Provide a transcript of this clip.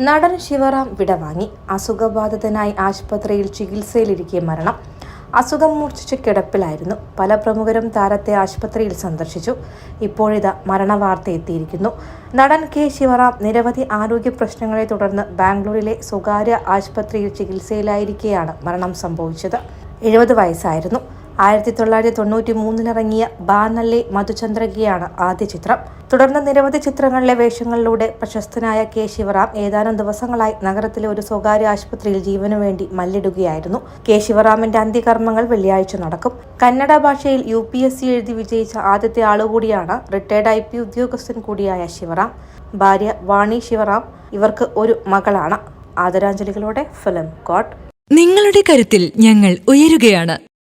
നടൻ ശിവറാം വിടവാങ്ങി. അസുഖബാധിതനായി ആശുപത്രിയിൽ ചികിത്സയിലിരിക്കെ മരണം. അസുഖം മൂർച്ഛിച്ച കിടപ്പിലായിരുന്നു. പല പ്രമുഖരും താരത്തെ ആശുപത്രിയിൽ സന്ദർശിച്ചു. ഇപ്പോഴിതാ മരണവാർത്ത എത്തിയിരിക്കുന്നു. നടൻ കെ ശിവറാം നിരവധി ആരോഗ്യ പ്രശ്നങ്ങളെ തുടർന്ന് ബാംഗ്ലൂരിലെ സ്വകാര്യ ആശുപത്രിയിൽ ചികിത്സയിലായിരിക്കെയാണ് മരണം സംഭവിച്ചത്. എഴുപത് വയസ്സായിരുന്നു. ആയിരത്തി തൊള്ളായിരത്തി തൊണ്ണൂറ്റി മൂന്നിലിറങ്ങിയ ബാനല്ലെ മധുചന്ദ്രകിയാണ് ആദ്യ ചിത്രം. തുടർന്ന് നിരവധി ചിത്രങ്ങളിലെ വേഷങ്ങളിലൂടെ പ്രശസ്തനായ കെ ശിവറാം ഏതാനും ദിവസങ്ങളായി നഗരത്തിലെ ഒരു സ്വകാര്യ ആശുപത്രിയിൽ ജീവനു വേണ്ടി മല്ലിടുകയായിരുന്നു. കെ ശിവറാമിന്റെ അന്ത്യകർമ്മങ്ങൾ വെള്ളിയാഴ്ച നടക്കും. കന്നഡ ഭാഷയിൽ യു പി എസ് സി എഴുതി വിജയിച്ച ആദ്യത്തെ ആളുകൂടിയാണ് റിട്ടയർഡ് ഐ പി ഉദ്യോഗസ്ഥൻ കൂടിയായ ശിവറാം. ഭാര്യ വാണി ശിവറാം ഇവർക്ക് ഒരു മകളാണ്. ആദരാഞ്ജലികളോടെ ഫിലിം കോട്ട്. നിങ്ങളുടെ കരുത്തിൽ ഞങ്ങൾ ഉയരുകയാണ്.